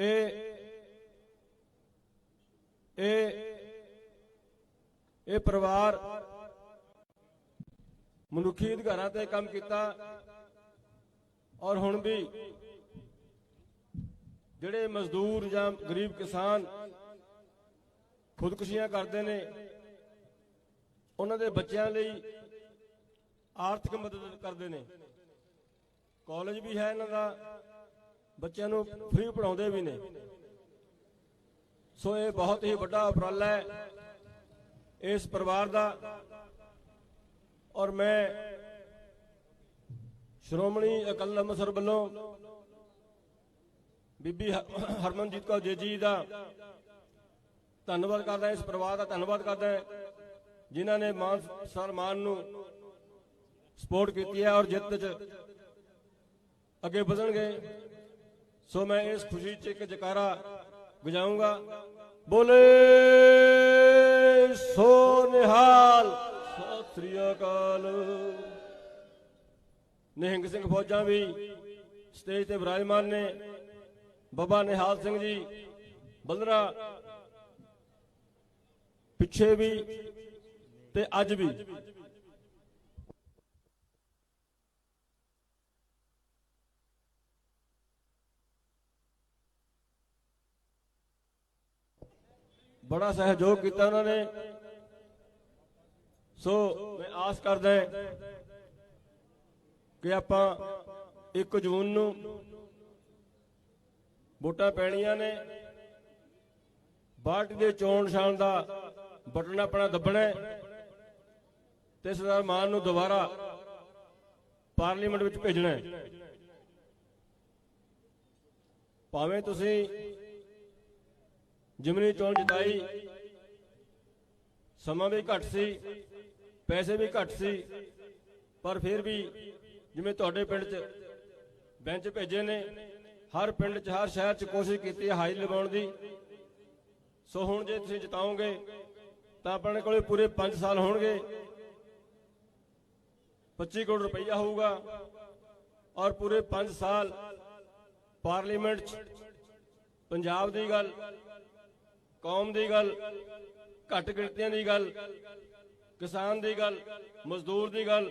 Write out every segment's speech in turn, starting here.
ਇਹ ਇਹ ਇਹ ਪਰਿਵਾਰ। ਮਨੁੱਖੀ ਅਧਿਕਾਰਾਂ ਤੇ ਕੰਮ ਕੀਤਾ ਔਰ ਹੁਣ ਵੀ ਜਿਹੜੇ ਮਜ਼ਦੂਰ ਜਾਂ ਗਰੀਬ ਕਿਸਾਨ ਖੁਦਕੁਸ਼ੀਆਂ ਕਰਦੇ ਨੇ, ਉਹਨਾਂ ਦੇ ਬੱਚਿਆਂ ਲਈ ਆਰਥਿਕ ਮਦਦ ਕਰਦੇ ਨੇ। ਕਾਲਜ ਵੀ ਹੈ ਇਹਨਾਂ ਦਾ। ਬੱਚਿਆਂ ਨੂੰ ਫ੍ਰੀ ਪੜਾਉਂਦੇ ਵੀ ਨੇ। ਸੋ ਇਹ ਬਹੁਤ ਹੀ ਵੱਡਾ ਉਪਰਾਲਾ ਹੈ ਇਸ ਪਰਿਵਾਰ ਦਾ। ਔਰ ਮੈਂ ਸ਼੍ਰੋਮਣੀ ਅਕਾਲੀ ਦਲ ਅੰਮ੍ਰਿਤਸਰ ਵੱਲੋਂ ਬੀਬੀ ਹਰਮਨਜੀਤ ਕੌਰ ਜੇਜੀ ਦਾ ਧੰਨਵਾਦ ਕਰਦਾ, ਇਸ ਪਰਿਵਾਰ ਦਾ ਧੰਨਵਾਦ ਕਰਦਾ ਜਿਨ੍ਹਾਂ ਨੇ ਮਾਨ ਸਨਮਾਨ ਨੂੰ ਸਪੋਰਟ ਕੀਤੀ ਹੈ ਔਰ ਜਿੱਤ ਚ ਅੱਗੇ ਵਧਣਗੇ। ਸੋ ਮੈਂ ਇਸ ਖੁਸ਼ੀ ਚ ਇੱਕ ਜਕਾਰਾ ਵਜਾਊਂਗਾ। ਬੋਲੇ, ਸੋ ਨਿਹਾਲ। ਸਤਿ ਸ੍ਰੀ ਅਕਾਲ। ਨਿਹੰਗ ਸਿੰਘ ਫੌਜਾਂ ਵੀ ਸਟੇਜ ਤੇ ਵਿਰਾਜਮਾਨ ਨੇ। ਬਾਬਾ ਨਿਹਾਲ ਸਿੰਘ ਜੀ, ਬਲਰਾ ਪਿੱਛੇ ਵੀ ਤੇ ਅੱਜ ਵੀ। ਬੜਾ ਸਹਿਯੋਗ ਕੀਤਾ ਉਹਨਾਂ ਨੇ। ਸੋ ਮੈਂ ਆਸ ਕਰਦਾ ਕਿ ਆਪਾਂ 1 ਜੂਨ ਨੂੰ ਵੋਟਾਂ ਪੈਣੀਆਂ ਨੇ। ਪਾਰਟੀ ਦੇ ਚੋਣ ਨਿਸ਼ਾਨ ਦਾ ਬਟਨ ਆਪਣਾ ਦੱਬਣਾ ਤੇ ਸਰਦਾਰ ਮਾਨ ਨੂੰ ਦੁਬਾਰਾ ਪਾਰਲੀਮੈਂਟ ਵਿੱਚ ਭੇਜਣਾ ਭਾਵੇਂ ਤੁਸੀਂ ਜਿਮਨੀ ਚੋਣ ਜਿਤਾਈ। ਸਮਾਂ ਵੀ ਘੱਟ ਸੀ, ਪੈਸੇ ਵੀ ਘੱਟ ਸੀ, ਪਰ ਫਿਰ ਵੀ ਜਿਵੇਂ ਤੁਹਾਡੇ ਪਿੰਡ 'ਚ ਬੈਂਚ ਭੇਜੇ ਨੇ, ਹਰ ਪਿੰਡ 'ਚ, ਹਰ ਸ਼ਹਿਰ 'ਚ ਕੋਸ਼ਿਸ਼ ਕੀਤੀ ਹੈ ਹਾਜ਼ਰੀ ਲਗਾਉਣ ਦੀ। ਸੋ ਹੁਣ ਜੇ ਤੁਸੀਂ ਜਿਤਾਓਗੇ, ਤਾਂ ਆਪਣੇ ਕੋਲੇ ਪੂਰੇ 5 ਸਾਲ ਹੋਣਗੇ। 25 ਕਰੋੜ ਰੁਪਈਆ ਹੋਊਗਾ ਔਰ ਪੂਰੇ 5 ਸਾਲ ਪਾਰਲੀਮੈਂਟ 'ਚ ਪੰਜਾਬ ਦੀ ਗੱਲ ਕੌਮ ਦੀ ਗੱਲ, ਘੱਟ ਗਿਣਤੀਆਂ ਦੀ ਗੱਲ, ਕਿਸਾਨ ਦੀ ਗੱਲ, ਮਜ਼ਦੂਰ ਦੀ ਗੱਲ,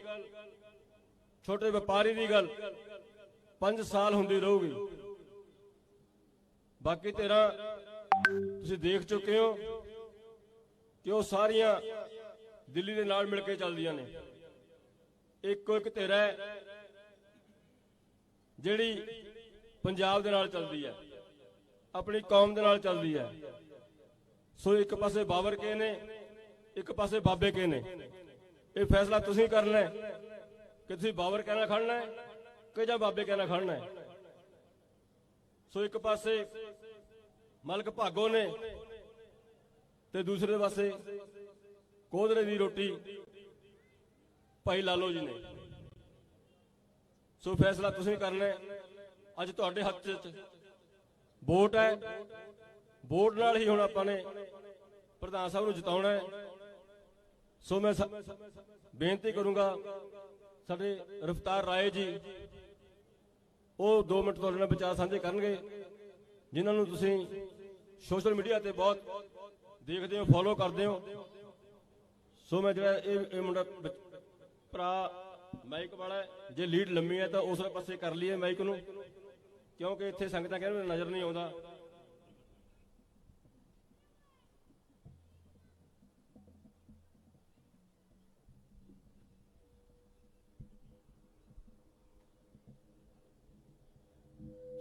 ਛੋਟੇ ਵਪਾਰੀ ਦੀ ਗੱਲ 5 ਸਾਲ ਹੁੰਦੀ ਰਹੂਗੀ। ਬਾਕੀ ਤੇਰਾ ਤੁਸੀਂ ਦੇਖ ਚੁੱਕੇ ਹੋ ਕਿ ਉਹ ਸਾਰੀਆਂ ਦਿੱਲੀ ਦੇ ਨਾਲ ਮਿਲ ਕੇ ਚੱਲਦੀਆਂ ਨੇ। ਇੱਕੋ ਇੱਕ ਧਿਰ ਹੈ ਜਿਹੜੀ ਪੰਜਾਬ ਦੇ ਨਾਲ ਚੱਲਦੀ ਹੈ, ਆਪਣੀ ਕੌਮ ਦੇ ਨਾਲ ਚੱਲਦੀ ਹੈ। ਸੋ ਇੱਕ ਪਾਸੇ ਬਾਬਰ ਕੇ ਨੇ, ਇੱਕ ਪਾਸੇ ਬਾਬੇ ਕੇ ਨੇ। ਇਹ ਫੈਸਲਾ ਤੁਸੀਂ ਕਰਨਾ ਹੈ ਕਿ ਤੁਸੀਂ ਬਾਬਰ ਕਹਿਣਾ ਖੜਨਾ ਹੈ ਕਿ ਜਾਂ ਬਾਬੇ ਕਹਿਣਾ ਖੜਨਾ ਹੈ? ਸੋ ਇੱਕ ਪਾਸੇ ਮਲਕ ਭਾਗੋ ਨੇ ਤੇ ਦੂਸਰੇ ਪਾਸੇ ਕੋਦਰੇ ਦੀ ਰੋਟੀ ਭਾਈ ਲਾਲੋ ਜੀ ਨੇ। ਸੋ ਫੈਸਲਾ ਤੁਸੀਂ ਕਰਨਾ ਹੈ। ਅੱਜ ਤੁਹਾਡੇ ਹੱਥ 'ਚ ਵੋਟ ਹੈ। ਵੋਟ ਨਾਲ ਹੀ ਹੁਣ ਆਪਾਂ ਨੇ ਪ੍ਰਧਾਨ ਸਾਹਿਬ ਨੂੰ ਜਿਤਾਉਣਾ ਹੈ। ਸੋ ਮੈਂ ਬੇਨਤੀ ਕਰੂੰਗਾ ਸਾਡੇ ਰਫਤਾਰ ਰਾਏ ਜੀ, ਉਹ 2 ਮਿੰਟ ਤੁਹਾਡੇ ਨਾਲ ਵਿਚਾਰ ਸਾਂਝੇ ਕਰਨਗੇ, ਜਿਨ੍ਹਾਂ ਨੂੰ ਤੁਸੀਂ ਸੋਸ਼ਲ ਮੀਡੀਆ ਤੇ ਬਹੁਤ ਦੇਖਦੇ ਹੋ ਫੋਲੋ ਕਰਦੇ ਹੋ। ਸੋ ਮੈਂ ਜਿਹੜਾ ਇਹ ਇਹ ਮੁੰਡਾ ਭਰਾ ਮਾਈਕ ਵਾਲਾ ਜੇ ਲੀਡ ਲੰਮੀ ਹੈ ਤਾਂ ਉਸ ਪਾਸੇ ਕਰ ਲਈਏ ਮਾਈਕ ਨੂੰ, ਕਿਉਂਕਿ ਇੱਥੇ ਸੰਗਤਾਂ ਕਹਿੰਦੇ ਨਜ਼ਰ ਨਹੀਂ ਆਉਂਦਾ।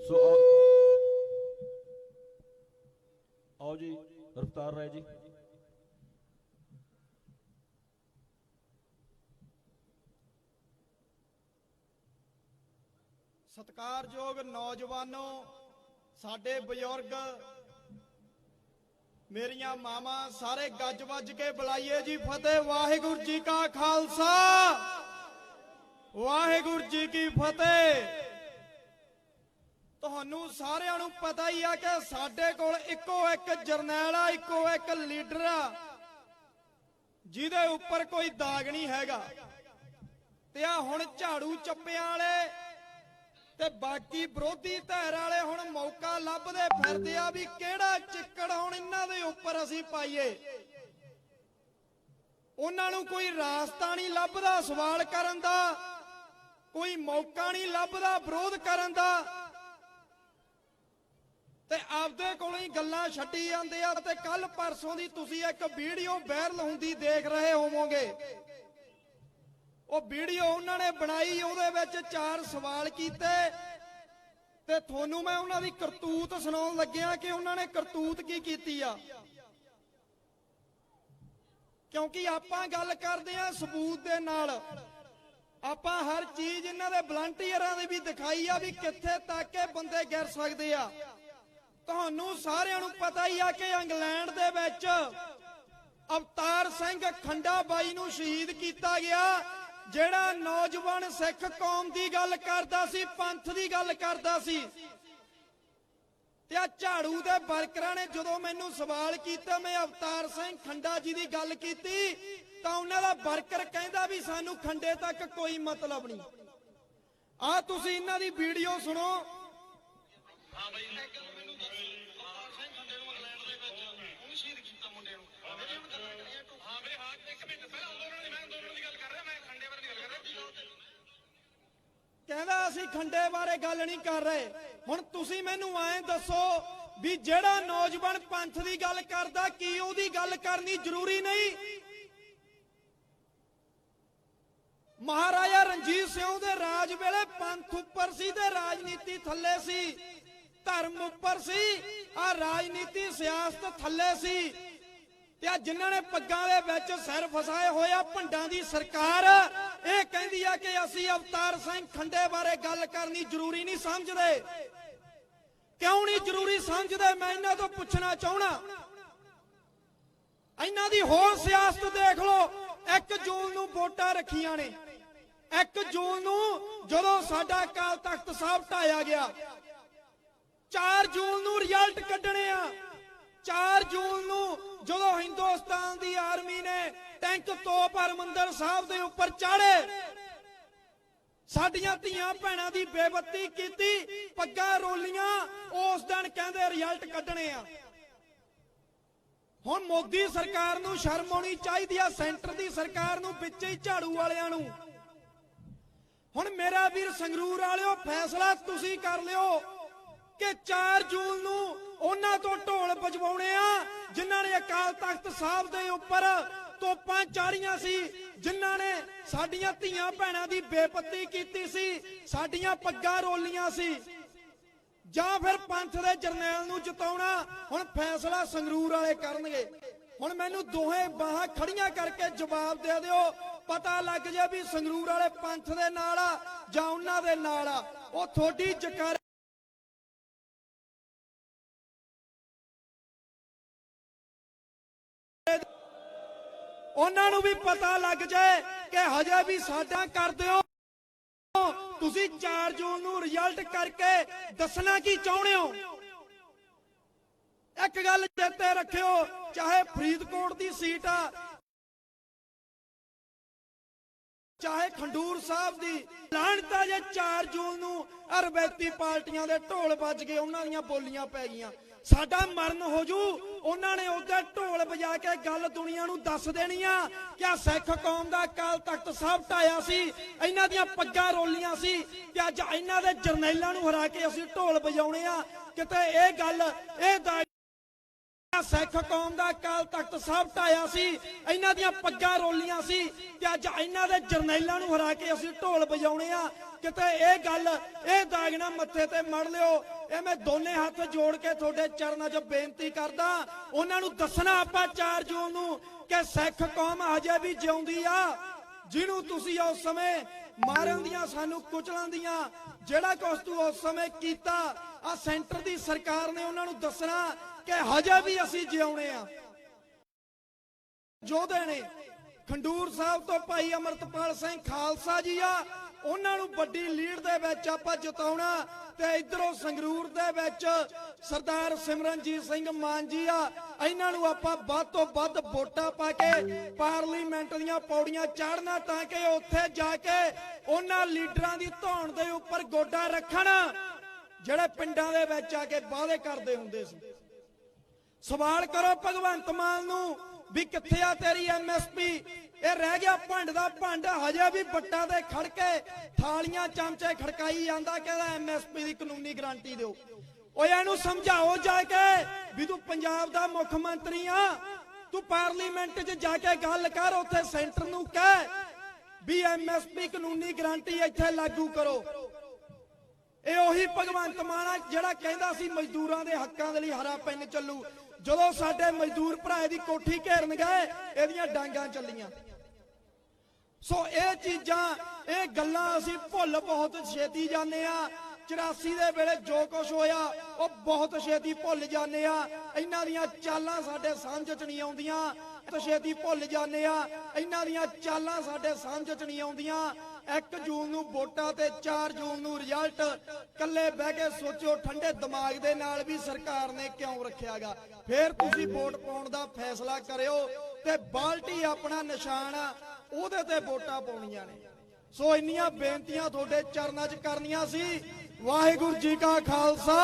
ਸੋ ਆਓ- ਜੀ, ਰਫਤਾਰ ਰਾਏ ਜੀ। ਸਤਿਕਾਰਯੋਗ ਨੌਜਵਾਨੋ, ਸਾਡੇ ਬਜ਼ੁਰਗ, ਮੇਰੀਆਂ ਮਾਵਾਂ, ਸਾਰੇ ਗੱਜ ਵੱਜ ਕੇ ਬੁਲਾਈਏ ਜੀ ਫਤਿਹ। ਵਾਹਿਗੁਰੂ ਜੀ ਕਾ ਖਾਲਸਾ। ਵਾਹਿਗੁਰੂ ਜੀ ਕੀ ਫਤਿਹ। ਤੁਹਾਨੂੰ ਸਾਰਿਆਂ ਨੂੰ ਪਤਾ ਹੀ ਆ ਕਿ ਸਾਡੇ ਕੋਲ ਇੱਕੋ ਇੱਕ ਜਰਨੈਲ ਆ, ਇੱਕੋ ਇੱਕ ਲੀਡਰ ਆ, ਜਿਹਦੇ ਉੱਪਰ ਕੋਈ ਦਾਗ ਨਹੀਂ ਹੈਗਾ। ਤੇ ਆ ਹੁਣ ਝਾੜੂ ਚੱਪਿਆਂ ਵਾਲੇ ਤੇ ਬਾਕੀ ਵਿਰੋਧੀ ਧਿਰ ਵਾਲੇ ਹੁਣ ਮੌਕਾ ਲੱਭਦੇ ਫਿਰਦੇ ਆ ਵੀ ਕਿਹੜਾ ਚਿੱਕੜ ਹੁਣ ਇਹਨਾਂ ਦੇ ਉੱਪਰ ਅਸੀਂ ਪਾਈਏ। ਉਹਨਾਂ ਨੂੰ ਕੋਈ ਰਾਸਤਾ ਨਹੀਂ ਲੱਭਦਾ ਸਵਾਲ ਕਰਨ ਦਾ, ਕੋਈ ਮੌਕਾ ਨਹੀਂ ਲੱਭਦਾ ਵਿਰੋਧ ਕਰਨ ਦਾ। ਤੇ ਆਪਦੇ ਕੋਲੋਂ ਹੀ ਗੱਲਾਂ ਛੱਡੀ ਜਾਂਦੇ ਆ ਤੇ ਕੱਲ ਪਰਸੋਂ ਦੀ ਤੁਸੀਂ ਇੱਕ ਵੀਡੀਓ ਵਾਇਰਲ ਹੁੰਦੀ ਦੇਖ ਰਹੇ ਹੋਵੋਗੇ। ਉਹ ਵੀਡੀਓ ਉਹਨਾਂ ਨੇ ਬਣਾਈ, ਉਹਦੇ ਵਿੱਚ ਚਾਰ ਸਵਾਲ ਕੀਤੇ। ਤੇ ਤੁਹਾਨੂੰ ਮੈਂ ਉਹਨਾਂ ਦੀ ਕਰਤੂਤ ਸੁਣਾਉਣ ਲੱਗਿਆ ਕਿ ਉਹਨਾਂ ਨੇ ਕਰਤੂਤ ਕੀ ਕੀਤੀ ਆ। ਕਿਉਂਕਿ ਆਪਾਂ ਗੱਲ ਕਰਦੇ ਆ ਸਬੂਤ ਦੇ ਨਾਲ। ਆਪਾਂ ਹਰ ਚੀਜ਼ ਇਹਨਾਂ ਦੇ ਵਲੰਟੀਅਰਾਂ ਦੀ ਵੀ ਦਿਖਾਈ ਆ ਵੀ ਕਿੱਥੇ ਤੱਕ ਇਹ ਬੰਦੇ ਗਿਰ ਸਕਦੇ ਆ। ਤੁਹਾਨੂੰ ਸਾਰਿਆਂ ਨੂੰ ਪਤਾ ਹੀ ਆ ਕਿ ਇੰਗਲੈਂਡ ਦੇ ਵਿੱਚ ਅਵਤਾਰ ਸਿੰਘ ਖੰਡਾ ਬਾਈ ਨੂੰ ਸ਼ਹੀਦ ਕੀਤਾ ਗਿਆ, ਜਿਹੜਾ ਨੌਜਵਾਨ ਸਿੱਖ ਕੌਮ ਦੀ ਗੱਲ ਕਰਦਾ ਸੀ, ਪੰਥ ਦੀ ਗੱਲ ਕਰਦਾ ਸੀ। ਤੇ ਆ ਝਾੜੂ ਦੇ ਵਰਕਰਾਂ ਨੇ ਜਦੋਂ ਮੈਨੂੰ ਸਵਾਲ ਕੀਤਾ, ਮੈਂ ਅਵਤਾਰ ਸਿੰਘ ਖੰਡਾ ਜੀ ਦੀ ਗੱਲ ਕੀਤੀ, ਤਾਂ ਉਹਨਾਂ ਦਾ ਵਰਕਰ ਕਹਿੰਦਾ ਵੀ ਸਾਨੂੰ ਖੰਡੇ ਤੱਕ ਕੋਈ ਮਤਲਬ ਨਹੀਂ। ਆ ਤੁਸੀਂ ਇਹਨਾਂ ਦੀ ਵੀਡੀਓ ਸੁਣੋ। ਹਾਂ ਬਈ ਇੱਕ ਮੈਨੂੰ ਦੱਸ ਆਰ ਸਿੰਘ ਖੰਡੇ ਨੂੰ ਇੰਗਲੈਂਡ ਦੇ ਵਿੱਚ ਉਹਨੂੰ ਸ਼ਹੀਦ ਕੀਤਾ ਮੁੰਡੇ ਨੂੰ ਮੇਰੇ ਹੁਣ ਗੱਲਾਂ ਕਰੀਆਂ ਤੂੰ ਹਾਂ ਮੇਰੇ ਹਾਂ ਇੱਕ ਮਿੰਟ ਪਹਿਲਾਂ ਅੰਦੋਲਨ ਦੀ ਮੈਂ ਅੰਦੋਲਨ ਦੀ ਗੱਲ ਕਰ ਰਿਹਾ ਮੈਂ ਖੰਡੇ ਬਾਰੇ ਦੀ ਗੱਲ ਕਰ ਰਿਹਾ ਕਹਿੰਦਾ ਅਸੀਂ ਖੰਡੇ ਬਾਰੇ ਗੱਲ ਨਹੀਂ ਕਰ ਰਹੇ। ਹੁਣ ਤੁਸੀਂ ਮੈਨੂੰ ਐਂ ਦੱਸੋ ਵੀ ਜਿਹੜਾ ਨੌਜਵਾਨ ਪੰਥ ਦੀ ਗੱਲ ਕਰਦਾ, ਕੀ ਉਹਦੀ ਗੱਲ ਕਰਨੀ ਜ਼ਰੂਰੀ ਨਹੀਂ? ਮਹਾਰਾਜਾ ਰਣਜੀਤ ਸਿੰਘ ਦੇ ਰਾਜ ਵੇਲੇ ਪੰਥ ਉੱਪਰ ਸੀ ਤੇ ਰਾਜਨੀਤੀ ਥੱਲੇ ਸੀ। ਧਰਮ ਉੱਪਰ ਸੀ, ਆ ਰਾਜਨੀਤੀ ਸਿਆਸਤ ਥੱਲੇ ਸੀ। ਤੇ ਆ ਜਿਨ੍ਹਾਂ ਨੇ ਪੱਗਾਂ ਦੇ ਵਿੱਚ ਸਿਰ ਫਸਾਏ ਹੋਏ ਆ, ਭੰਡਾਂ ਦੀ ਸਰਕਾਰ ਇਹ ਕਹਿੰਦੀ ਆ ਕਿ ਅਸੀਂ ਅਵਤਾਰ ਸਿੰਘ ਖੰਡੇ ਬਾਰੇ ਗੱਲ ਕਰਨੀ ਜ਼ਰੂਰੀ ਨਹੀਂ ਸਮਝਦੇ। ਕਿਉਂ ਨਹੀਂ ਜ਼ਰੂਰੀ ਸਮਝਦੇ? ਮੈਂ ਇਹਨਾਂ ਤੋਂ ਪੁੱਛਣਾ ਚਾਹਣਾ ਇਹਨਾਂ ਦੀ ਹੋਰ ਸਿਆਸਤ ਦੇਖ ਲਓ। 1 ਜੂਨ ਨੂੰ ਵੋਟਾਂ ਰੱਖੀਆਂ ਨੇ। 1 ਜੂਨ ਨੂੰ ਜਦੋਂ ਸਾਡਾ ਕਾਲ ਤਖਤ ਸਾਹਿਬ ਢਾਇਆ ਗਿਆ। 4 ਜੂਨ ਨੂੰ ਰਿਜ਼ਲਟ ਕੱਢਣੇ ਆ। 4 ਜੂਨ ਨੂੰ ਜਦੋਂ ਹਿੰਦੁਸਤਾਨ ਦੀ ਆਰਮੀ ਨੇ ਟੈਂਕ ਤੋਪ ਹਰਮੰਦਰ ਸਾਹਿਬ ਦੇ ਉੱਪਰ ਚਾੜੇ। ਸਾਡੀਆਂ ਧੀਆਂ ਭੈਣਾਂ ਦੀ ਬੇਬਤੀ ਕੀਤੀ, ਪੱਗਾਂ ਰੋਲੀਆਂ, ਉਸ ਦਿਨ ਕਹਿੰਦੇ ਰਿਜ਼ਲਟ ਕੱਢਣੇ ਆ। ਹੁਣ ਮੋਦੀ ਸਰਕਾਰ ਨੂੰ ਸ਼ਰਮ ਆਉਣੀ ਚਾਹੀਦੀ ਆ, ਸੈਂਟਰ ਦੀ ਸਰਕਾਰ ਨੂੰ ਵਿੱਚ ਹੀ ਝਾੜੂ ਵਾਲਿਆਂ ਨੂੰ। ਹੁਣ ਮੇਰਾ ਵੀਰ ਸੰਗਰੂਰ ਵਾਲਿਓ, ਫੈਸਲਾ ਤੁਸੀਂ ਕਰ ਲਿਓ ਕਿ 4 ਜੂਨ ਨੂੰ ਉਹਨਾਂ ਤੋਂ ਢੋਲ ਵਜਵਾਉਣੇ ਆ, ਜਿਨ੍ਹਾਂ ਨੇ ਅਕਾਲ ਤਖਤ ਸਾਹਿਬ ਦੇ ਉੱਪਰ ਤੋਪਾਂ ਚਾੜੀਆਂ ਸੀ, ਜਿਨ੍ਹਾਂ ਨੇ ਸਾਡੀਆਂ ਧੀਆਂ ਭੈਣਾਂ ਦੀ ਬੇਪੱਤੀ ਕੀਤੀ ਸੀ, ਸਾਡੀਆਂ ਪੱਗਾਂ ਰੋਲੀਆਂ ਸੀ। ਜਾਂ ਫਿਰ ਪੰਥ ਦੇ ਜਰਨੈਲ ਨੂੰ ਜਿਤਾਉਣਾ, ਹੁਣ ਫੈਸਲਾ ਸੰਗਰੂਰ ਵਾਲੇ ਕਰਨਗੇ। ਹੁਣ ਮੈਨੂੰ ਦੋਹੇ ਬਾਹਾਂ ਖੜੀਆਂ ਕਰਕੇ ਜਵਾਬ ਦੇ ਦਿਓ, ਪਤਾ ਲੱਗ ਜੇ ਵੀ ਸੰਗਰੂਰ ਵਾਲੇ ਪੰਥ ਦੇ ਨਾਲ ਆ ਜਾਂ ਉਹਨਾਂ ਦੇ ਨਾਲ ਆ। ਉਹ ਤੁਹਾਡੀ ਜਕਾਰ ਉਹਨਾਂ ਨੂੰ ਵੀ ਪਤਾ ਲੱਗ ਜਾਏ ਕਿ ਹਜੇ ਵੀ ਸਾਡਾ ਕਰਦੇ ਹੋ ਤੁਸੀਂ 4 ਜੂਨ ਨੂੰ ਰਿਜ਼ਲਟ ਕਰਕੇ ਦੱਸਣਾ ਕੀ ਚਾਹੁੰਦੇ ਹੋ? ਇੱਕ ਗੱਲ ਚੇਤੇ ਰੱਖਿਓ, ਚਾਹੇ ਫਰੀਦਕੋਟ ਦੀ ਸੀਟ ਆ ਚਾਹੇ ਖੰਡੂਰ ਸਾਹਿਬ ਦੀ ਲਾਣਤਾ ਜੇ 4 ਜੂਨ ਨੂੰ ਅਰਬੈਤੀ ਪਾਰਟੀਆਂ ਦੇ ਢੋਲ ਵੱਜ ਗਏ, ਉਹਨਾਂ ਦੀਆਂ ਬੋਲੀਆਂ ਪੈ ਗਈਆਂ। ਸਾਡਾ ਮਰਨ ਹੋ ਜੂ, ਉਹਨਾਂ ਨੇ ਉਹਦੇ ਢੋਲ ਵਜਾ ਕੇ ਗੱਲ ਦੁਨੀਆ ਨੂੰ ਦੱਸ ਦੇਣੀ ਆ ਕਿ ਆ ਸਿੱਖ ਕੌਮ ਦਾ ਅਕਾਲ ਤਖਤ ਸਾਹਿਬ ਢਾਇਆ ਸੀ, ਇਹਨਾਂ ਦੀਆਂ ਪੱਗਾਂ ਰੋਲੀਆਂ ਸੀ ਤੇ ਅੱਜ ਇਹਨਾਂ ਦੇ ਜਰਨੈਲਾਂ ਨੂੰ ਹਰਾ ਕੇ ਅਸੀਂ ਢੋਲ ਵਜਾਉਣੇ ਆ। ਕਿਤੇ ਇਹ ਗੱਲ, ਇਹ ਸਿੱਖ ਕੌਮ ਦਾ ਕਾਲ ਤਖਤ ਸਾਹਿਬ ਢਾਇਆ ਸੀ, ਇਹਨਾਂ ਦੀਆਂ ਪੱਗਾਂ ਰੋਲੀਆਂ ਸੀ ਤੇ ਅੱਜ ਇਹਨਾਂ ਦੇ ਜਰਨੈਲਾਂ ਨੂੰ ਹਰਾ ਕੇ ਅਸੀਂ ਢੋਲ ਵਜਾਉਣੇ ਆ। ਕਿਤੇ ਇਹ ਗੱਲ, ਇਹ ਦਾਗਣਾ ਮੱਥੇ ਤੇ ਮੜ ਲਿਓ, ਇਹ ਮੈਂ ਦੋਨੇ ਹੱਥ ਜੋੜ ਕੇ ਤੁਹਾਡੇ ਚਰਨਾਂ 'ਚ ਬੇਨਤੀ ਕਰਦਾ, ਉਹਨਾਂ ਨੂੰ ਦੱਸਣਾ ਆਪਾਂ 4 ਜੂਨ ਨੂੰ ਕਿ ਸਿੱਖ ਕੌਮ ਹਜੇ ਵੀ ਜਿਉਂਦੀ ਆ, ਜਿਹਨੂੰ ਤੁਸੀਂ ਉਸ ਸਮੇਂ ਮਾਰਨ ਦੀਆਂ ਸਾਨੂੰ ਕੁਚਲਾਂ ਦੀਆਂ, ਜਿਹੜਾ ਕੁਛ ਤੂੰ ਉਸ ਸਮੇਂ ਕੀਤਾ ਆ ਸੈਂਟਰ ਦੀ ਸਰਕਾਰ ਨੇ ਉਹਨਾਂ ਨੂੰ ਦੱਸਣਾ ਕਿ ਹਜੇ ਵੀ ਅਸੀਂ ਜਿਉਣੇ ਆ ਯੋਧੇ ਨੇ ਖੰਡੂਰ ਸਾਹਿਬ ਤੋਂ ਭਾਈ ਅਮਰਤਪਾਲ ਸਿੰਘ ਖਾਲਸਾ ਜੀ ਆ, ਉਹਨਾਂ ਨੂੰ ਵੱਡੀ ਲੀਡ ਦੇ ਵਿੱਚ ਆਪਾਂ ਜਿਤਾਉਣਾ ਤੇ ਇਧਰੋਂ ਸੰਗਰੂਰ ਦੇ ਵਿੱਚ ਸਰਦਾਰ ਸਿਮਰਨਜੀਤ ਸਿੰਘ ਮਾਨ ਜੀ ਆ, ਇਹਨਾਂ ਨੂੰ ਆਪਾਂ ਵੱਧ ਤੋਂ ਵੱਧ ਵੋਟਾਂ ਪਾ ਕੇ ਪਾਰਲੀਮੈਂਟ ਦੀਆਂ ਪੌੜੀਆਂ ਚਾੜਨਾ ਤਾਂ ਕਿ ਉੱਥੇ ਜਾ ਕੇ ਉਹਨਾਂ ਲੀਡਰਾਂ ਦੀ ਧੌਣ ਦੇ ਉੱਪਰ ਗੋਡਾ ਰੱਖਣ, ਜਿਹੜੇ ਪਿੰਡਾਂ ਦੇ ਵਿੱਚ ਆ ਕੇ ਵਾਅਦੇ ਕਰਦੇ ਹੁੰਦੇ ਸੀ। ਸਵਾਲ ਕਰੋ ਭਗਵੰਤ ਮਾਨ ਨੂੰ ਵੀ ਕਿੱਥੇ ਆ ਤੇਰੀ ਐਮਐਸਪੀ ਇਹ ਰਹਿ ਗਿਆ ਭੰਡ ਦਾ ਭੰਡ, ਹਜੇ ਵੀ ਬੱਟਾ ਤੇ ਖੜ ਕੇ ਥਾਲੀਆਂ ਚਮਚੇ ਖੜਕਾਈ ਜਾਂਦਾ ਕਹਿੰਦਾ ਐਮਐਸਪੀ ਦੀ ਕਾਨੂੰਨੀ ਗਾਰੰਟੀ ਦਿਓ। ਓਏ ਇਹਨੂੰ ਸਮਝਾਓ ਜਾ ਕੇ ਵੀ ਤੂੰ ਪੰਜਾਬ ਦਾ ਮੁੱਖ ਮੰਤਰੀ ਆ। ਤੂੰ ਪਾਰਲੀਮੈਂਟ 'ਚ ਜਾ ਕੇ ਗੱਲ ਕਰ, ਉੱਥੇ ਸੈਂਟਰ ਨੂੰ ਕਹਿ ਵੀ ਐਮਐਸਪੀ ਕਾਨੂੰਨੀ ਗਾਰੰਟੀ ਇੱਥੇ ਲਾਗੂ ਕਰੋ। ਇਹ ਉਹੀ ਭਗਵੰਤ ਮਾਨ ਆ ਜਿਹੜਾ ਕਹਿੰਦਾ ਸੀ ਮਜ਼ਦੂਰਾਂ ਦੇ ਹੱਕਾਂ ਦੇ ਲਈ ਹਰਾ ਪੈਨ ਚੱਲੂ। ਜਦੋਂ ਸਾਡੇ ਮਜ਼ਦੂਰ ਭਰਾ ਦੀ ਕੋਠੀ ਘੇਰਨ ਗਏ, ਇਹਦੀਆਂ ਡਾਂਗਾਂ ਚੱਲੀਆਂ। ਸੋ ਇਹ ਚੀਜ਼ਾਂ, ਇਹ ਗੱਲਾਂ ਅਸੀਂ ਭੁੱਲ ਬਹੁਤ ਛੇਤੀ ਜਾਂਦੇ ਆ 84 ਦੇ ਵੇਲੇ ਜੋ ਕੁਝ ਹੋਇਆ, ਉਹ ਬਹੁਤ ਛੇਤੀ ਭੁੱਲ ਜਾਂਦੇ ਆ। ਇਹਨਾਂ ਦੀਆਂ ਚਾਲਾਂ ਸਾਡੇ ਸਮਝ ਚ ਨਹੀਂ ਆਉਂਦੀਆਂ। ਛੇਤੀ ਭੁੱਲ ਜਾਂਦੇ ਆ। ਇਹਨਾਂ ਦੀਆਂ ਚਾਲਾਂ ਸਾਡੇ ਸਮਝ ਚ ਨਹੀਂ ਆਉਂਦੀਆਂ। 1 ਜੂਨ ਨੂੰ ਵੋਟਾਂ ਤੇ 4 ਜੂਨ ਨੂੰ ਰਿਜ਼ਲਟ। ਕੱਲੇ ਬਹਿ ਕੇ ਸੋਚੋ ਠੰਡੇ ਦਿਮਾਗ ਦੇ ਨਾਲ ਵੀ ਸਰਕਾਰ ਨੇ ਕਿਉਂ ਰੱਖਿਆਗਾ? ਫੇਰ ਤੁਸੀਂ ਵੋਟ ਪਾਉਣ ਦਾ ਫੈਸਲਾ ਕਰਿਓ ਤੇ ਬਾਲਟੀ ਆਪਣਾ ਨਿਸ਼ਾਨ ਆ, ਉਹਦੇ ਤੇ ਵੋਟਾਂ ਪਾਉਣੀਆਂ ਨੇ। ਸੋ ਇੰਨੀਆਂ ਬੇਨਤੀਆਂ ਤੁਹਾਡੇ ਚਰਨਾਂ 'ਚ ਕਰਨੀਆਂ ਸੀ। ਵਾਹਿਗੁਰੂ ਜੀ ਕਾ ਖਾਲਸਾ,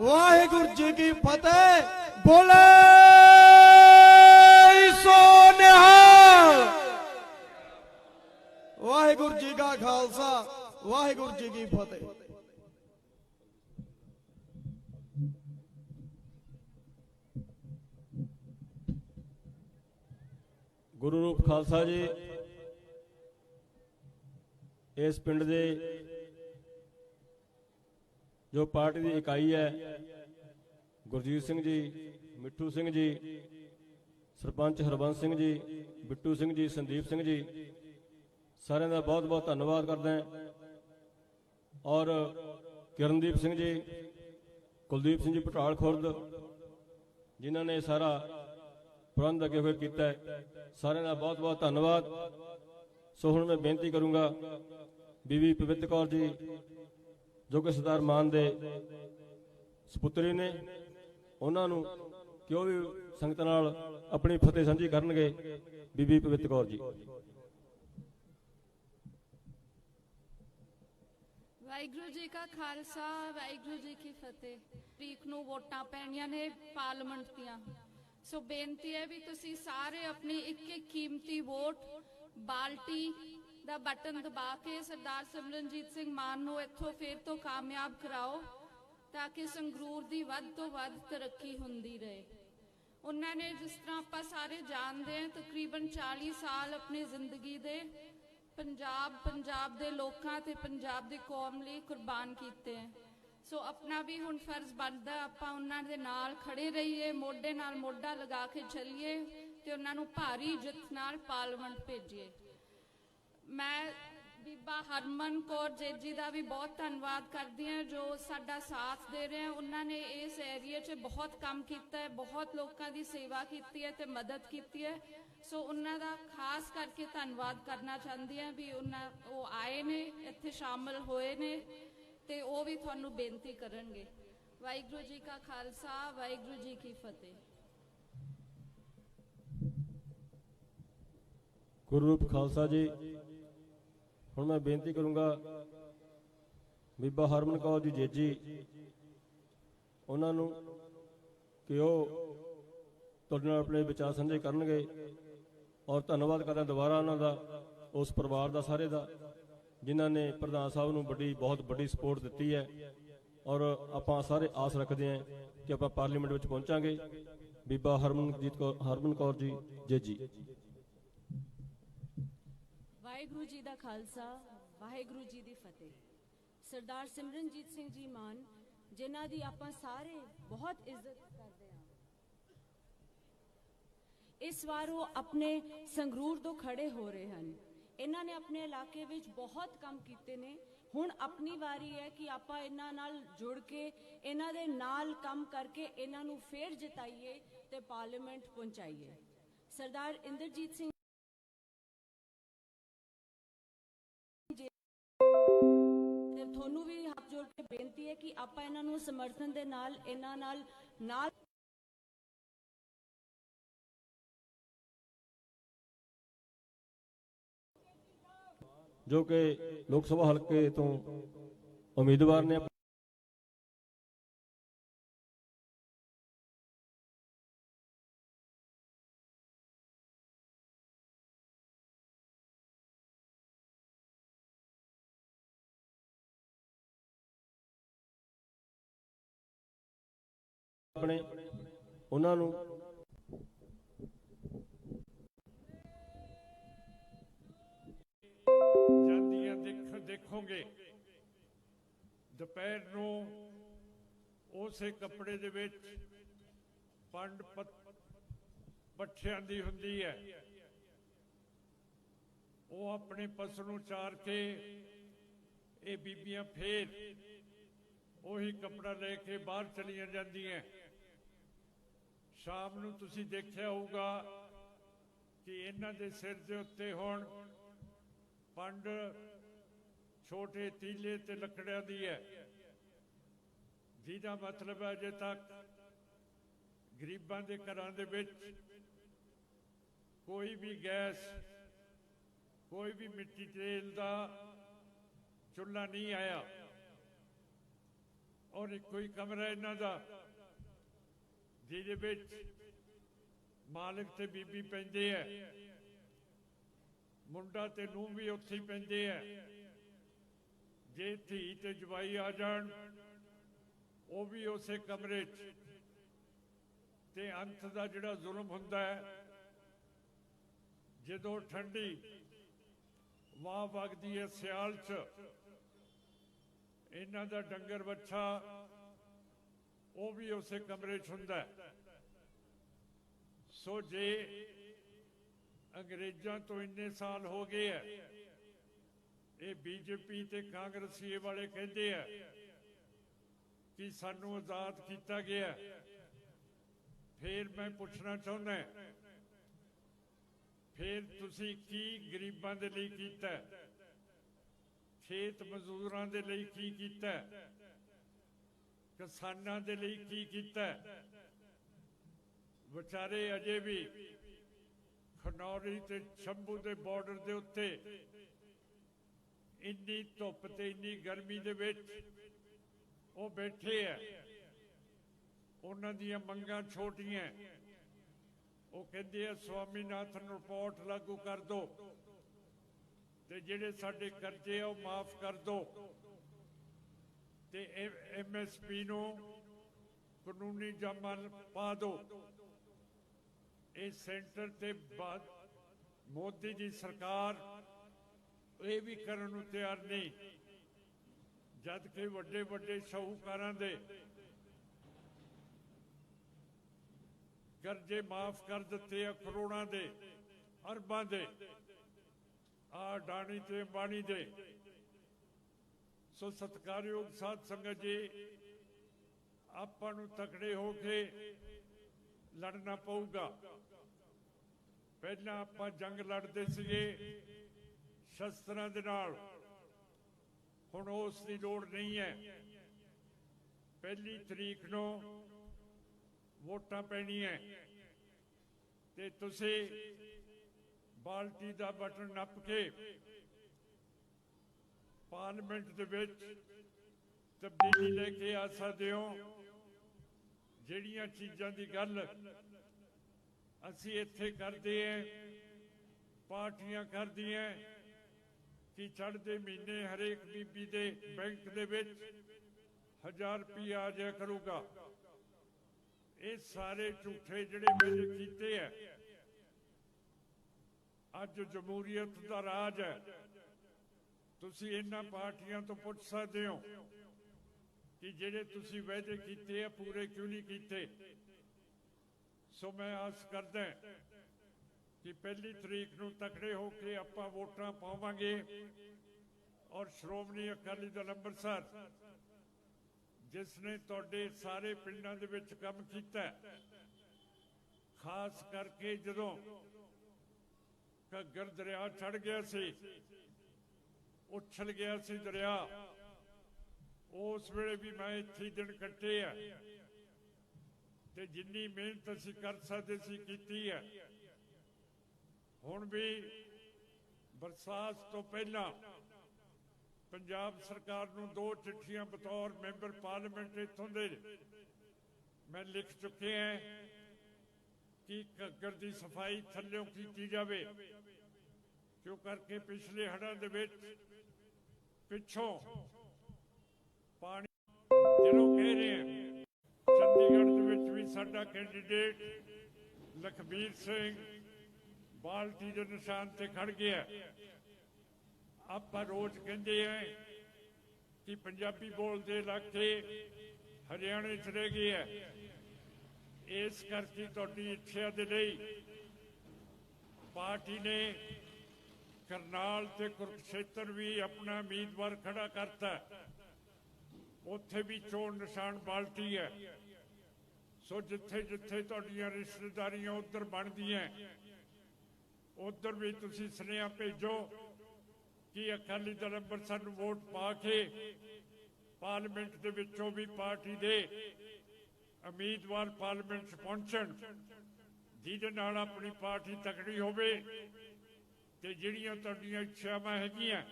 ਵਾਹਿਗੁਰੂ ਜੀ ਕੀ ਫਤਿਹ। ਬੋਲੇ ਸੋ ਨਿਹਾਲ। ਵਾਹਿਗੁਰੂ ਜੀ ਕਾ ਖਾਲਸਾ, ਵਾਹਿਗੁਰੂ ਜੀ ਕੀ ਫਤਿਹ। ਗੁਰੂ ਰੂਪ ਖਾਲਸਾ ਜੀ, ਇਸ ਪਿੰਡ ਦੇ ਜੋ ਪਾਰਟੀ ਦੀ ਇਕਾਈ ਹੈ, ਗੁਰਜੀਤ ਸਿੰਘ ਜੀ, ਮਿੱਠੂ ਸਿੰਘ ਜੀ, ਸਰਪੰਚ ਹਰਬੰਸ ਸਿੰਘ ਜੀ, ਬਿੱਟੂ ਸਿੰਘ ਜੀ, ਸੰਦੀਪ ਸਿੰਘ ਜੀ, ਸਾਰਿਆਂ ਦਾ ਬਹੁਤ ਬਹੁਤ ਧੰਨਵਾਦ ਕਰਦਾ ਹਾਂ। ਔਰ ਕਿਰਨਦੀਪ ਸਿੰਘ ਜੀ, ਕੁਲਦੀਪ ਸਿੰਘ ਜੀ ਪਟਾਲ ਖੁਰਦ, ਜਿਨ੍ਹਾਂ ਨੇ ਸਾਰਾ ਪ੍ਰਬੰਧ ਅੱਗੇ ਹੋਏ ਕੀਤਾ ਸਾਰਿਆਂ ਦਾ ਬਹੁਤ ਬਹੁਤ ਧੰਨਵਾਦ। ਸੋ ਹੁਣ ਮੈਂ ਬੇਨਤੀ ਕਰੂੰਗਾ, ਬੀਬੀ ਪਵਿੱਤ ਕੌਰ ਜੀ ਜੋ ਕਿ ਸਰਦਾਰ ਮਾਨ ਦੇ ਸੁਪੁੱਤਰੀ ਨੇ, ਉਹਨਾਂ ਨੂੰ ਕਿਉਂ ਵੀ ਸੰਗਤ ਨਾਲ ਆਪਣੀ ਫਤਿਹ ਸਾਂਝੀ ਕਰਨਗੇ? ਬੀਬੀ ਪਵਿੱਤ ਕੌਰ ਜੀ। ਵਾਹਿਗੁਰੂ ਜੀ ਕਾ ਖਾਲਸਾ, ਵਾਹਿਗੁਰੂ ਜੀ ਕੀ ਫਤਿਹ। ਤਰੀਕ ਨੂੰ ਵੋਟਾਂ ਪੈਣੀਆਂ ਨੇ ਪਾਰਲੀਮੈਂਟ ਦੀਆਂ। ਸੋ ਬੇਨਤੀ ਹੈ ਵੀ ਤੁਸੀਂ ਸਾਰੇ ਆਪਣੀ ਇੱਕ ਇੱਕ ਕੀਮਤੀ ਵੋਟ, ਬਾਲਟੀ ਦਾ ਬਟਨ ਦਬਾ ਕੇ ਸਰਦਾਰ ਸਿਮਰਨਜੀਤ ਸਿੰਘ ਮਾਨ ਨੂੰ ਇੱਥੋਂ ਫੇਰ ਤੋਂ ਕਾਮਯਾਬ ਕਰਾਓ, ਤਾਂ ਕਿ ਸੰਗਰੂਰ ਦੀ ਵੱਧ ਤੋਂ ਵੱਧ ਤਰੱਕੀ ਹੁੰਦੀ ਰਹੇ। ਉਹਨਾਂ ਨੇ ਜਿਸ ਤਰ੍ਹਾਂ ਆਪਾਂ ਸਾਰੇ ਜਾਣਦੇ ਹਾਂ, ਤਕਰੀਬਨ 40 ਸਾਲ ਆਪਣੀ ਜ਼ਿੰਦਗੀ ਦੇ ਪੰਜਾਬ ਪੰਜਾਬ ਦੇ ਲੋਕਾਂ ਤੇ ਪੰਜਾਬ ਦੀ ਕੌਮ ਲਈ ਕੁਰਬਾਨ ਕੀਤੇ ਹੈ। ਸੋ ਆਪਣਾ ਵੀ ਹੁਣ ਫਰਜ਼ ਬਣਦਾ, ਆਪਾਂ ਉਹਨਾਂ ਦੇ ਨਾਲ ਖੜੇ ਰਹੀਏ, ਮੋਢੇ ਨਾਲ ਮੋਢਾ ਲਗਾ ਕੇ ਚੱਲੀਏ ਤੇ ਉਹਨਾਂ ਨੂੰ ਭਾਰੀ ਜਿੱਤ ਨਾਲ ਪਾਰਲੀਮੈਂਟ ਭੇਜੀਏ। ਮੈਂ ਬੀਬਾ ਹਰਮਨ ਕੌਰ ਜੇਜੀ ਦਾ ਵੀ ਬਹੁਤ ਧੰਨਵਾਦ ਕਰਦੀ ਹਾਂ, ਜੋ ਸਾਡਾ ਸਾਥ ਦੇ ਰਹੇ ਹਨ ਉਹਨਾਂ ਨੇ ਇਸ ਏਰੀਆ 'ਚ ਬਹੁਤ ਕੰਮ ਕੀਤਾ ਹੈ, ਬਹੁਤ ਲੋਕਾਂ ਦੀ ਸੇਵਾ ਕੀਤੀ ਹੈ ਤੇ ਮਦਦ ਕੀਤੀ ਹੈ। ਸੋ ਉਹਨਾਂ ਦਾ ਖਾਸ ਕਰਕੇ ਧੰਨਵਾਦ ਕਰਨਾ ਚਾਹੁੰਦੀ ਹਾਂ ਵੀ ਉਹਨਾਂ ਉਹ ਆਏ ਨੇ, ਇੱਥੇ ਸ਼ਾਮਲ ਹੋਏ ਨੇ ਤੇ ਉਹ ਵੀ ਤੁਹਾਨੂੰ ਬੇਨਤੀ ਕਰਨਗੇ। ਵਾਹਿਗੁਰੂ ਜੀ ਕਾ ਖਾਲਸਾ, ਵਾਹਿਗੁਰੂ ਜੀ ਕੀ ਫਤਿਹ। ਗੁਰੂ ਖਾਲਸਾ ਜੀ ਹੁਣ ਮੈਂ ਬੇਨਤੀ ਕਰੂੰਗਾ ਬੀਬਾ ਹਰਮਨ ਕੌਰ ਜੀ ਜੇਜੀ, ਉਹਨਾਂ ਨੂੰ ਕਿ ਉਹ ਤੁਹਾਡੇ ਨਾਲ ਆਪਣੇ ਵਿਚਾਰ ਸਾਂਝੇ ਕਰਨਗੇ ਔਰ ਧੰਨਵਾਦ ਕਰਦਾ ਦੁਬਾਰਾ ਉਹਨਾਂ ਦਾ, ਉਸ ਪਰਿਵਾਰ ਦਾ ਸਾਰੇ ਦਾ, ਜਿਨ੍ਹਾਂ ਨੇ ਪ੍ਰਧਾਨ ਸਾਹਿਬ ਨੂੰ ਵੱਡੀ, ਬਹੁਤ ਵੱਡੀ ਸਪੋਰਟ ਦਿੱਤੀ ਹੈ ਔਰ ਆਪਾਂ ਸਾਰੇ ਆਸ ਰੱਖਦੇ ਹਾਂ ਕਿ ਆਪਾਂ ਪਾਰਲੀਮੈਂਟ ਵਿੱਚ ਪਹੁੰਚਾਂਗੇ। ਬੀਬਾ ਹਰਮਨਜੀਤ ਕੌਰ, ਹਰਮਨ ਕੌਰ ਜੀ, ਜੇਜੀ। ਜੀ ਦਾ ਖਾਲਸਾ, ਵਾਹਿਗੁਰੂ ਜੀ ਦੀ ਫਤਿਹ। ਸਰਦਾਰ ਸਿਮਰਨਜੀਤ ਸਿੰਘ ਜੀ ਮਾਨ, ਜਿਨ੍ਹਾਂ ਦੀ ਆਪਾਂ ਸਾਰੇ ਬਹੁਤ ਇੱਜ਼ਤ ਕਰਦੇ ਹਾਂ। ਇਸ ਵਾਰ ਉਹ ਆਪਣੇ ਸੰਗਰੂਰ ਤੋਂ ਖੜੇ ਹੋ ਰਹੇ ਹਨ। ਇਹਨਾਂ ਨੇ ਆਪਣੇ ਇਲਾਕੇ ਵਿੱਚ ਬਹੁਤ ਕੰਮ ਕੀਤੇ ਨੇ। ਹੁਣ ਆਪਣੀ ਵਾਰੀ ਹੈ ਕਿ ਆਪਾਂ ਇਹਨਾਂ ਨਾਲ ਜੁੜ ਕੇ ਇਹਨਾਂ ਦੇ ਨਾਲ ਕੰਮ ਕਰਕੇ ਇਹਨਾਂ ਨੂੰ ਫੇਰ ਜਿਤਾਈਏ ਤੇ ਪਾਰਲੀਮੈਂਟ ਪਹੁੰਚਾਈਏ। ਸਰਦਾਰ ਇੰਦਰਜੀਤ ਸਿੰਘ ਬੇਨਤੀ ਹੈ ਕਿ ਆਪਾਂ ਇਹਨਾਂ ਨੂੰ ਸਮਰਥਨ ਦੇ ਨਾਲ, ਇਹਨਾਂ ਨਾਲ ਨਾਲ ਜੋ ਕਿ ਲੋਕ ਸਭਾ ਹਲਕੇ ਤੋਂ ਉਮੀਦਵਾਰ ਨੇ ਆਪਣੇ ਉਹਨਾਂ ਨੂੰ ਜਾਂਦੀਆਂ ਦੇਖ ਦੇਖੋਗੇ। ਦੁਪਹਿਰ ਨੂੰ ਉਸੇ ਕੱਪੜੇ ਦੇ ਵਿੱਚ ਪੰਡ ਪੱਠਿਆਂ ਦੀ ਹੁੰਦੀ ਹੈ। ਉਹ ਆਪਣੇ ਪਸ਼ੂ ਨੂੰ ਚਾਰ ਕੇ ਇਹ ਬੀਬੀਆਂ ਫੇਰ ਉਹੀ ਕੱਪੜਾ ਲੈ ਕੇ ਬਾਹਰ ਚਲੀਆਂ ਜਾਂਦੀਆਂ। ਸ਼ਾਮ ਨੂੰ ਤੁਸੀਂ ਦੇਖਿਆ ਹੋਊਗਾ ਕਿ ਇਹਨਾਂ ਦੇ ਸਿਰ ਦੇ ਉੱਤੇ ਹੁਣ ਪੰਡ ਛੋਟੇ ਤੀਲੇ ਤੇ ਲੱਕੜਿਆਂ ਦੀ ਹੈ। ਜਿਹਦਾ ਮਤਲਬ ਹੈ ਅਜੇ ਤੱਕ ਗਰੀਬਾਂ ਦੇ ਘਰਾਂ ਦੇ ਵਿੱਚ ਕੋਈ ਵੀ ਗੈਸ, ਕੋਈ ਵੀ ਮਿੱਟੀ ਤੇਲ ਦਾ ਚੁੱਲ੍ਹਾ ਨਹੀਂ ਆਇਆ। ਔਰ ਇੱਕੋ ਹੀ ਕਮਰਾ ਇਹਨਾਂ ਦਾ। ਜਿਹਦੇ ਵਿੱਚ ਮਾਲਕ ਤੇ ਬੀਬੀ ਪੈਂਦੇ ਹੈ ਮੁੰਡਾ ਤੇ ਨੂੰ ਵੀ ਉੱਥੇ ਹੀ ਪੈਂਦੇ ਐ ਜੇ ਧੀ ਤੇ ਜਵਾਈ ਆ ਜਾਣ, ਉਹ ਵੀ ਉਸੇ ਕਮਰੇ 'ਚ। ਤੇ ਅੰਤ ਦਾ ਜਿਹੜਾ ਜ਼ੁਲਮ ਹੁੰਦਾ ਹੈ, ਜਦੋਂ ਠੰਡੀ ਵਾਹ ਵਗਦੀ ਹੈ ਸਿਆਲ 'ਚ, ਇਹਨਾਂ ਦਾ ਡੰਗਰ ਬੱਚਾ ਉਹ ਵੀ ਉਸੇ ਕਮਰੇ 'ਚ ਹੁੰਦਾ ਸੋ ਜੇ ਅੰਗਰੇਜ਼ਾਂ ਤੋਂ ਇੰਨੇ ਸਾਲ ਹੋ ਗਏ ਐ ਇਹ ਬੀਜੇਪੀ ਤੇ ਕਾਂਗਰਸੀ ਵਾਲੇ ਕਹਿੰਦੇ ਆ ਕਿ ਸਾਨੂੰ ਆਜ਼ਾਦ ਕੀਤਾ ਗਿਆ ਫੇਰ ਮੈਂ ਪੁੱਛਣਾ ਚਾਹੁੰਦਾ ਫੇਰ ਤੁਸੀਂ ਕੀ ਗਰੀਬਾਂ ਦੇ ਲਈ ਕੀਤਾ ਖੇਤ ਮਜ਼ਦੂਰਾਂ ਦੇ ਲਈ ਕੀ ਕੀਤਾ ਕਿਸਾਨਾਂ ਦੇ ਲਈ ਕੀ ਕੀਤਾ? ਵਿਚਾਰੇ ਅਜੇ ਵੀ ਖਨੌਰੀ ਤੇ ਸ਼ੰਭੂ ਦੇ ਬਾਰਡਰ ਦੇ ਉੱਤੇ ਇੰਨੀ ਧੁੱਪ ਤੇ ਇੰਨੀ ਗਰਮੀ ਦੇ ਵਿੱਚ ਉਹ ਬੈਠੇ ਆ। ਉਹਨਾਂ ਦੀਆਂ ਮੰਗਾਂ ਛੋਟੀਆਂ। ਉਹ ਕਹਿੰਦੇ ਆ ਸਵਾਮੀਨਾਥਨ ਰਿਪੋਰਟ ਲਾਗੂ ਕਰ ਦਿਓ ਤੇ ਜਿਹੜੇ ਸਾਡੇ ਕਰਜ਼ੇ ਆ ਉਹ ਮਾਫ ਕਰ ਦਿਓ ਤੇ ਐਮਐਸਪੀ ਨੂੰ ਕਾਨੂੰਨੀ ਜਮਾ ਪਾ ਦਿਓ ਇਹ ਸੈਂਟਰ ਤੇ ਬਾਅਦ ਮੋਦੀ ਦੀ ਸਰਕਾਰ ਇਹ ਵੀ ਕਰਨ ਨੂੰ ਤਿਆਰ ਨਹੀਂ। ਜਦ ਕਿ ਵੱਡੇ ਵੱਡੇ ਸ਼ਾਹੂਕਾਰਾਂ ਦੇ ਕਰਜ਼ੇ ਮਾਫ ਕਰ ਦਿੱਤੇ ਆ ਕਰੋੜਾਂ ਦੇ, ਅਰਬਾਂ ਦੇ ਆ ਡਾਣੀ ਤੇ ਬਾਣੀ ਦੇ। ਸੋ ਸਤਿਕਾਰਯੋਗ ਸਾਧ ਸੰਗਤ ਜੀ, ਆਪਾਂ ਨੂੰ ਤਕੜੇ ਹੋ ਕੇ ਲੜਨਾ ਪਊਗਾ। ਪਹਿਲਾਂ ਆਪਾਂ ਜੰਗ ਲੜਦੇ ਸੀਗੇ ਸ਼ਸਤਰਾਂ ਦੇ ਨਾਲ। ਹੁਣ ਉਸ ਦੀ ਲੋੜ ਨਹੀਂ ਹੈ। ਪਹਿਲੀ ਤਰੀਕ ਨੂੰ ਵੋਟਾਂ ਪੈਣੀਆਂ। ਤੇ ਤੁਸੀਂ ਬਾਲਟੀ ਦਾ ਬਟਨ ਨੱਪ ਕੇ ਪਾਰਲੀਮੈਂਟ ਦੇ ਵਿੱਚ ਤਬਦੀਲੀ ਲੈ ਕੇ ਆ ਸਕਦੇ ਹੋ। ਜਿਹੜੀਆਂ ਚੀਜ਼ਾਂ ਦੀ ਗੱਲ ਅਸੀਂ ਇੱਥੇ ਕਰਦੇ ਆਂ, ਪਾਰਟੀਆਂ ਕਰਦੀਆਂ ਕਿ ਚੜ੍ਹਦੇ ਮਹੀਨੇ ਹਰੇਕ ਬੀਬੀ ਦੇ ਬੈਂਕ ਦੇ ਵਿੱਚ 1000 ਰੁਪਇਆ ਆ ਜਾਇਆ ਕਰੂਗਾ। ਇਹ ਸਾਰੇ ਝੂਠੇ ਜਿਹੜੇ ਮੇਰੇ ਕੀਤੇ ਆ। ਅੱਜ ਜਮਹੂਰੀਅਤ ਦਾ ਰਾਜ ਹੈ। ਤੁਸੀਂ ਇਹਨਾਂ ਪਾਰਟੀਆਂ ਤੋਂ ਪੁੱਛ ਸਕਦੇ ਹੋ ਕਿ ਜਿਹੜੇ ਤੁਸੀਂ ਵਾਅਦੇ ਕੀਤੇ ਆ, ਪੂਰੇ ਕਿਉਂ ਨਹੀਂ ਕੀਤੇ? ਸੋ ਮੈਂ ਆਸ ਕਰਦਾ ਕਿ ਪਹਿਲੀ ਤਰੀਕ ਨੂੰ ਤਕੜੇ ਹੋ ਕੇ ਆਪਾਂ ਵੋਟਾਂ ਪਾਵਾਂਗੇ ਔਰ ਸ਼੍ਰੋਮਣੀ ਅਕਾਲੀ ਦਲ ਅੰਮ੍ਰਿਤਸਰ, ਜਿਸ ਨੇ ਤੁਹਾਡੇ ਸਾਰੇ ਪਿੰਡਾਂ ਦੇ ਵਿੱਚ ਕੰਮ ਕੀਤਾ ਖਾਸ ਕਰਕੇ ਜਦੋਂ ਘੱਗਰ ਦਰਿਆ ਛੜ ਗਿਆ ਸੀ ਉਛਲ ਗਿਆ ਸੀ ਦਰਿਆ। ਉਸ ਵੇਲੇ ਵੀ ਮੈਂ ਇੱਥੇ ਦਿਨ ਕੱਟੇ ਆ। ਤੇ ਜਿੰਨੀ ਮਿਹਨਤ ਅਸੀਂ ਕਰ ਸਕਦੇ ਸੀ, ਕੀਤੀ ਹੈ ਹੁਣ ਵੀ ਬਰਸਾਤ ਤੋਂ ਪਹਿਲਾਂ ਪੰਜਾਬ ਸਰਕਾਰ ਨੂੰ ਦੋ ਚਿੱਠੀਆਂ ਬਤੌਰ ਮੈਂਬਰ ਪਾਰਲੀਮੈਂਟ ਇਥੋਂ ਦੇ ਮੈਂ ਲਿਖ ਚੁੱਕੇ ਹਾਂ ਕਿ ਘੱਗਰ ਦੀ ਸਫ਼ਾਈ ਥੱਲਿਓਂ ਕੀਤੀ ਜਾਵੇ। ਕਿਉਂ ਕਰਕੇ ਪਿਛਲੇ ਹੜ੍ਹਾਂ ਦੇ ਵਿੱਚ ਪਿੱਛੋਂ ਪਾਣੀ ਜਿਹਨੂੰ ਕਹਿ ਰਹੇ ਆ। ਚੰਡੀਗੜ੍ਹ ਦੇ ਵਿੱਚ ਵੀ ਸਾਡਾ ਕੈਂਡੀਡੇਟ ਲਖਬੀਰ ਸਿੰਘ ਬਾਲਟੀ ਦੇ ਨਿਸ਼ਾਨ ਤੇ ਖੜ ਗਿਆ। ਆਪਾਂ ਰੋਜ਼ ਕਹਿੰਦੇ ਆ ਕਿ ਪੰਜਾਬੀ ਬੋਲਦੇ ਇਲਾਕੇ ਹਰਿਆਣੇ ਚ ਰਹਿ ਗਏ ਆ। ਇਸ ਕਰਕੇ ਤੁਹਾਡੀ ਇੱਛਾ ਦੇ ਲਈ ਪਾਰਟੀ ਨੇ ਕਰਨਾਲ ਤੇ ਕੁਰਕਸ਼ੇਤਰ ਵੀ ਆਪਣਾ ਉਮੀਦਵਾਰ ਖੜਾ ਕਰਤਾ ਉੱਥੇ ਵੀ ਚੋਣ ਨਿਸ਼ਾਨ ਬਾਲਟੀ ਹੈ। ਸੋ ਜਿੱਥੇ ਜਿੱਥੇ ਤੁਹਾਡੀਆਂ ਰਿਸ਼ਤੇਦਾਰੀਆਂ ਉਧਰ ਬਣਦੀਆਂ ਉਧਰ ਵੀ ਤੁਸੀਂ ਸੁਨੇਹਾ ਭੇਜੋ ਕਿ ਅਕਾਲੀ ਦਲ ਅੰਮ੍ਰਿਤਸਰ ਨੂੰ ਵੋਟ ਪਾ ਕੇ ਪਾਰਲੀਮੈਂਟ ਦੇ ਵਿੱਚੋਂ ਵੀ ਪਾਰਟੀ ਦੇ ਉਮੀਦਵਾਰ ਪਾਰਲੀਮੈਂਟ 'ਚ ਪਹੁੰਚਣ। ਜਿਹਦੇ ਨਾਲ ਆਪਣੀ ਪਾਰਟੀ ਤਕੜੀ ਹੋਵੇ। ਤੇ ਜਿਹੜੀਆਂ ਤੁਹਾਡੀਆਂ ਇੱਛਾਵਾਂ ਹੈਗੀਆਂ,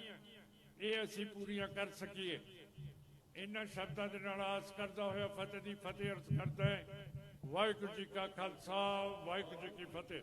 ਇਹ ਅਸੀਂ ਪੂਰੀਆਂ ਕਰ ਸਕੀਏ। ਇਹਨਾਂ ਸ਼ਬਦਾਂ ਦੇ ਨਾਲ ਆਸ ਕਰਦਾ ਹੋਇਆ ਫਤਿਹ ਦੀ ਫਤਿਹ ਅਰਜ਼ ਕਰਦਾ ਹੈ। ਵਾਹਿਗੁਰੂ ਜੀ ਕਾ ਖਾਲਸਾ, ਵਾਹਿਗੁਰੂ ਜੀ ਕੀ ਫਤਿਹ।